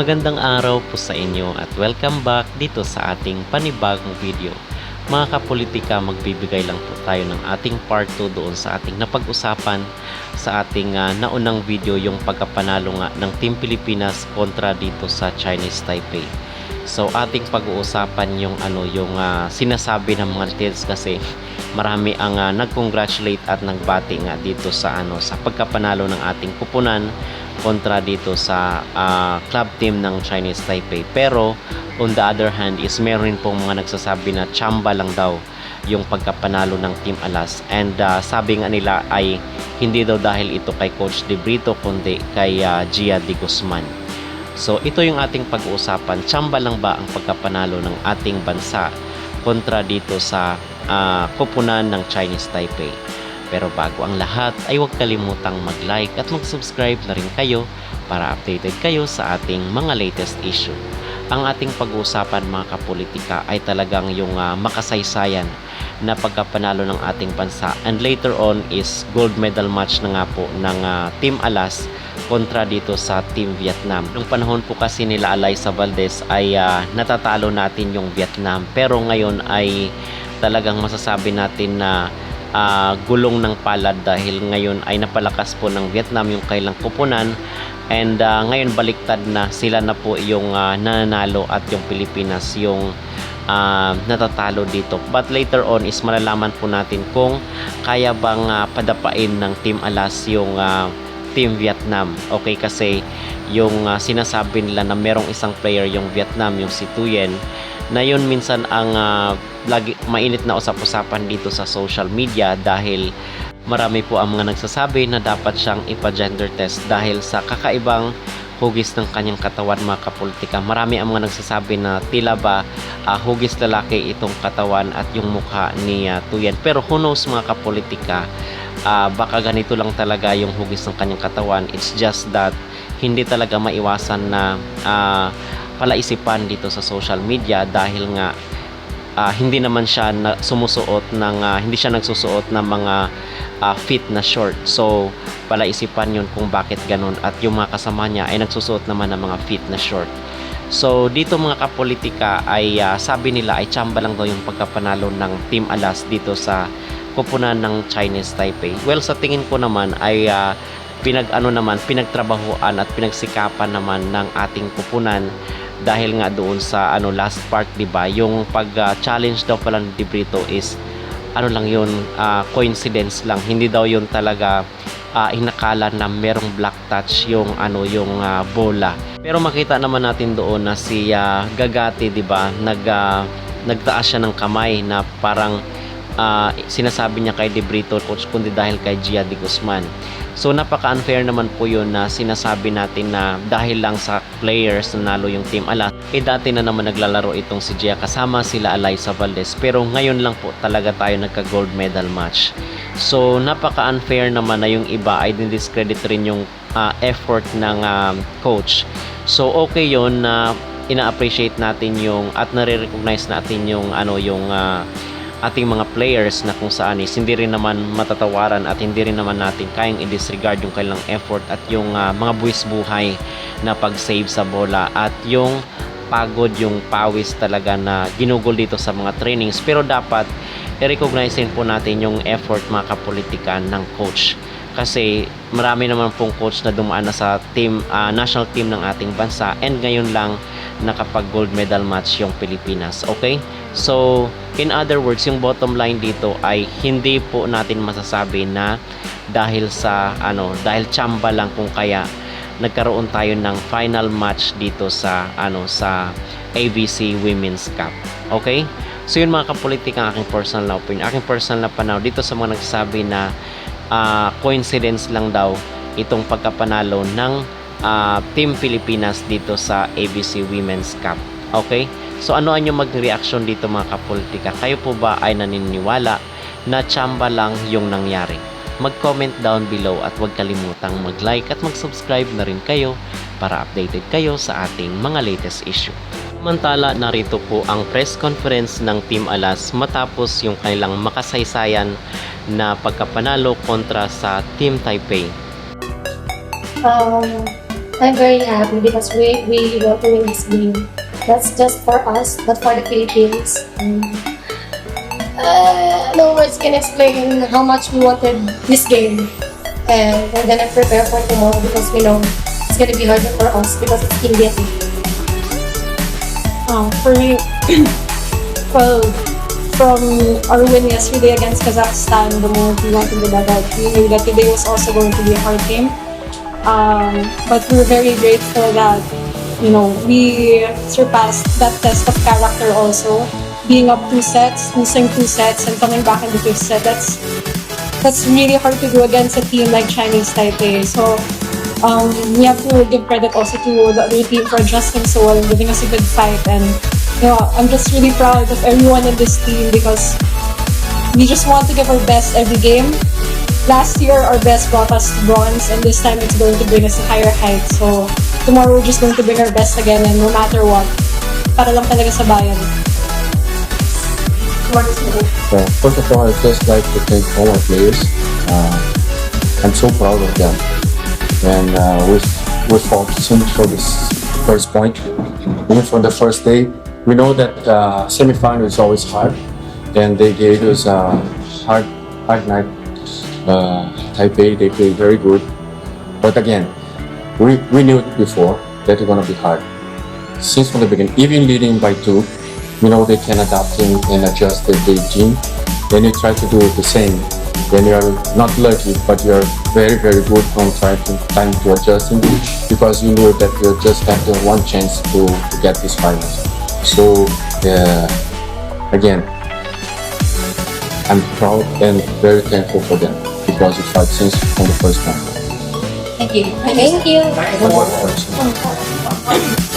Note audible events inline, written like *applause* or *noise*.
Magandang araw po sa inyo at welcome back dito sa ating panibagong video. Mga kapolitika, magbibigay lang po tayo ng ating part 2 doon sa ating napag-usapan sa ating ah, naunang video yung pagkapanalo nga ng Team Pilipinas kontra dito sa Chinese Taipei. So ating pag-uusapan yung ano yung ah, sinasabi ng mga netizen kasi marami ang ah, nag-congratulate at nagbati nga dito sa ano sa pagkapanalo ng ating kupunan kontra dito sa ah, club team ng Chinese Taipei. Pero on the other hand is meron pong mga nagsasabi na chamba lang daw yung pagkapanalo ng Team Alas. And ah, sabi nga nila ay hindi daw dahil ito kay Coach De Brito kundi kay ah, Gia De Guzman. So ito yung ating pag-uusapan. Chamba lang ba ang pagkapanalo ng ating bansa kontra dito sa ah, kupunan ng Chinese Taipei? Pero bago ang lahat ay huwag kalimutang mag-like at mag-subscribe na rin kayo para updated kayo sa ating mga latest issue. Ang ating pag-uusapan mga kapolitika ay talagang yung ah, makasaysayan na pagkapanalo ng ating bansa and later on is gold medal match na nga po ng ah, Team Alas kontra dito sa Team Vietnam. Nung panahon po kasi nila Alaysa Valdez ay ah, natatalo natin yung Vietnam. Pero ngayon ay talagang masasabi natin na ah, gulong ng palad dahil ngayon ay napalakas po ng Vietnam yung kailang kupunan. And ah, ngayon baliktad na sila na po yung ah, nananalo at yung Pilipinas yung ah, natatalo dito. But later on is malalaman po natin kung kaya bang ah, padapain ng Team Alas yung ah, Team Vietnam. Okay kasi yung ah, sinasabi nila na merong isang player yung Vietnam yung si Tuyen na yun minsan ang ah, lagi mainit na usap-usapan dito sa social media dahil marami po ang mga nagsasabi na dapat siyang ipa-gender test dahil sa kakaibang hugis ng kanyang katawan mga kapolitika. Marami ang mga nagsasabi na tila ba ah, hugis lalaki itong katawan at yung mukha ni ah, Tuyen. Pero who knows mga kapolitika, ah, baka ganito lang talaga yung hugis ng kanyang katawan. It's just that hindi talaga maiwasan na ah, palaisipan dito sa social media dahil nga ah, hindi naman siya na, sumusuot ng ah, hindi siya nagsusuot ng mga ah, fit na short. So palaisipan yun kung bakit ganun at yung mga kasama niya ay nagsusuot naman ng mga fit na short. So dito mga kapolitika ay ah, sabi nila ay chamba lang daw yung pagkapanalo ng Team Alas dito sa kupunan ng Chinese Taipei. Well sa tingin ko naman ay ah, pinag-ano naman pinagtrabahuan at pinagsikapan naman ng ating kupunan dahil nga doon sa ano last part 'di ba? Yung pag ah, challenge daw pala ni Brito is ano lang yun ah, coincidence lang. Hindi daw yun talaga ah, inakala na merong black touch yung ano yung ah, bola. Pero makita naman natin doon na si ah, Gagati 'di ba? Nag ah, nagtaas siya ng kamay na parang ah, sinasabi niya kay De Brito coach kundi dahil kay Gia De Guzman So napaka-unfair naman po yun na sinasabi natin na dahil lang sa players na nalo yung Team Alas, eh dati na naman naglalaro itong si Gia kasama sila Alaysa Valdez pero ngayon lang po talaga tayo nagka-gold medal match. So napaka-unfair naman na yung iba ay discredit rin yung ah, effort ng ah, coach. So okay yon na ina-appreciate natin yung at nare-recognize natin yung ano yung ah, ating mga players na kung saan is hindi rin naman matatawaran at hindi rin naman natin kayang i-disregard yung kailang effort at yung ah, mga buwis buhay na pag-save sa bola at yung pagod yung pawis talaga na ginugol dito sa mga trainings. Pero dapat i-recognize din po natin yung effort mga kapolitika ng coach. Kasi marami naman pong coach na dumaan na sa team ah, national team ng ating bansa. And ngayon lang nakapag gold medal match yung Pilipinas okay? So in other words yung bottom line dito ay hindi po natin masasabi na dahil sa ano dahil chamba lang kung kaya nagkaroon tayo ng final match dito sa ano sa ABC Women's Cup okay? So yun mga kapolitika ang aking personal na opinion aking personal na panaw dito sa mga nagsasabi na ah, coincidence lang daw itong pagkapanalo ng ah, Team Pilipinas dito sa ABC Women's Cup. Okay? So ano ang inyong mag-reaction dito mga kapolitika? Kayo po ba ay naniniwala na chamba lang yung nangyari? Mag-comment down below at huwag kalimutang mag-like at mag-subscribe na rin kayo para updated kayo sa ating mga latest issue. Samantala, narito po ang press conference ng Team Alas matapos yung kanilang makasaysayan na pagkapanalo kontra sa Team Taipei. Um, I'm very happy because we, we win this game. That's just for us, not for the Philippines. And, uh, no words can explain how much we wanted this game. And we're gonna prepare for tomorrow because we know it's gonna be harder for us because it's India. Um, for me, *clears throat* well, from our win yesterday against Kazakhstan, the moment we went in the dugout, we knew that today was also going to be a hard game. Um, but we're very grateful that, you know, we surpassed that test of character also. Being up two sets, losing two sets, and coming back in the fifth set, that's that's really hard to do against a team like Chinese Taipei. So um, we have to give credit also to the other team for adjusting so well and giving us a good fight. And you know, I'm just really proud of everyone in this team because we just want to give our best every game. Last year, our best brought us bronze, and this time it's going to bring us to higher heights. So tomorrow, we're just going to bring our best again, and no matter what, para lang talaga sa bayan. Uh, first of all, I'd just like to thank all our players. Uh, I'm so proud of them. And uh, we're, we're focusing for this first point. Even from the first day, we know that uh, semifinal is always hard. And they gave us a hard, hard night. Uh, Taipei, they played very good. But again, we, we knew before that it's going to be hard. Since from the beginning, even leading by two, you know they can adapt and, and adjust the regime. Then you try to do the same. Then you are not lucky, but you are very, very good on trying to time to adjusting because you know that you just have the one chance to, to get this final. So uh, again, I'm proud and very thankful for them because it fight since from the first time. Thank you. Thank you. One person.